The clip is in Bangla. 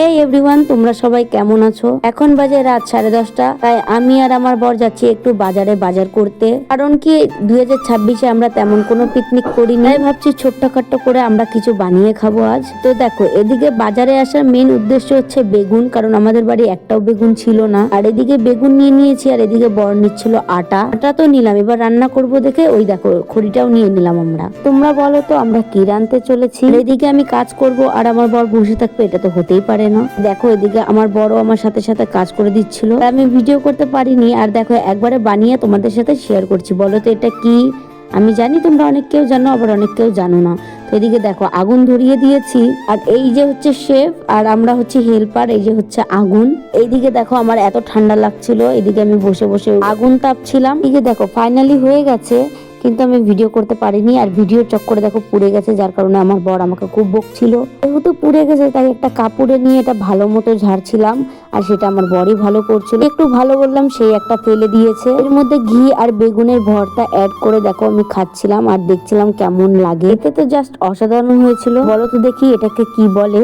এই এভরিওয়ান তোমরা সবাই কেমন আছো? এখন বাজে রাত সাড়ে দশটা, তাই আমি আর আমার বর যাচ্ছি একটু বাজারে বাজার করতে। কারণ কি, দুই হাজার ছাব্বিশে আমরা তেমন কোনো পিকনিক করি নাই ভাবছি ছোট্টখাট্ট করে আমরা কিছু বানিয়ে খাব আজ। তো দেখো, এদিকে বাজারে আসার মেন উদ্দেশ্য হচ্ছে বেগুন, কারণ আমাদের বাড়ি একটাও বেগুন ছিল না। আর এদিকে বেগুন নিয়ে নিয়েছি, আর এদিকে বর নিচ্ছিল আটা। আটা তো নিলাম, এবার রান্না করব দেখে ওই দেখো, খড়িটাও নিয়ে নিলাম আমরা। তোমরা বলো তো, আমরা কি রানতে চলেছি? এদিকে আমি কাজ করব, আর আমার বর বসে থাকবে, এটা তো হতেই পারে না। দেখো এদিকে আমার বড় আমার সাথে সাথে কাজ করে দিচ্ছিল। আমি ভিডিও করতে পারিনি আর দেখো একবারে বানিয়ে তোমাদের সাথে শেয়ার করছি। বলো তো এটা কি? আমি জানি তোমরা অনেক কেউ জানো, আবার অনেক কেউ জানো না। তো এদিকে দেখো, আগুন ধরিয়ে দিয়েছি। আর এই যে হচ্ছে শেফ আর আমরা হচ্ছে হেল্পার এই যে হচ্ছে আগুন। এইদিকে দেখো আমার এত ঠান্ডা লাগছিল, এদিকে আমি বসে বসে আগুন তাপছিলাম। এদিকে দেখো ফাইনালি হয়ে গেছে। কিন্তু আমি ভিডিও করতে পারিনি আর ভিডিও চক্করে দেখো পুড়ে গেছে, যার কারণে আমার বর আমাকে খুব বকছিল। যেহেতু পুড়ে গেছে, তাই একটা কাপড়ে নিয়ে এটা ভালো মতো ঝাড়ছিলাম আর সেটা আমার বরই ভালো করছিল। একটু ভালো বললাম, সেই একটা ফেলে দিয়েছে। এর মধ্যে ঘি আর বেগুনের ভর্তা অ্যাড করে দেখো আমি খাচ্ছিলাম আর দেখছিলাম কেমন লাগে। এতে তো জাস্ট অসাধারণ হয়েছিল। বলো তো দেখি এটাকে কি বলে।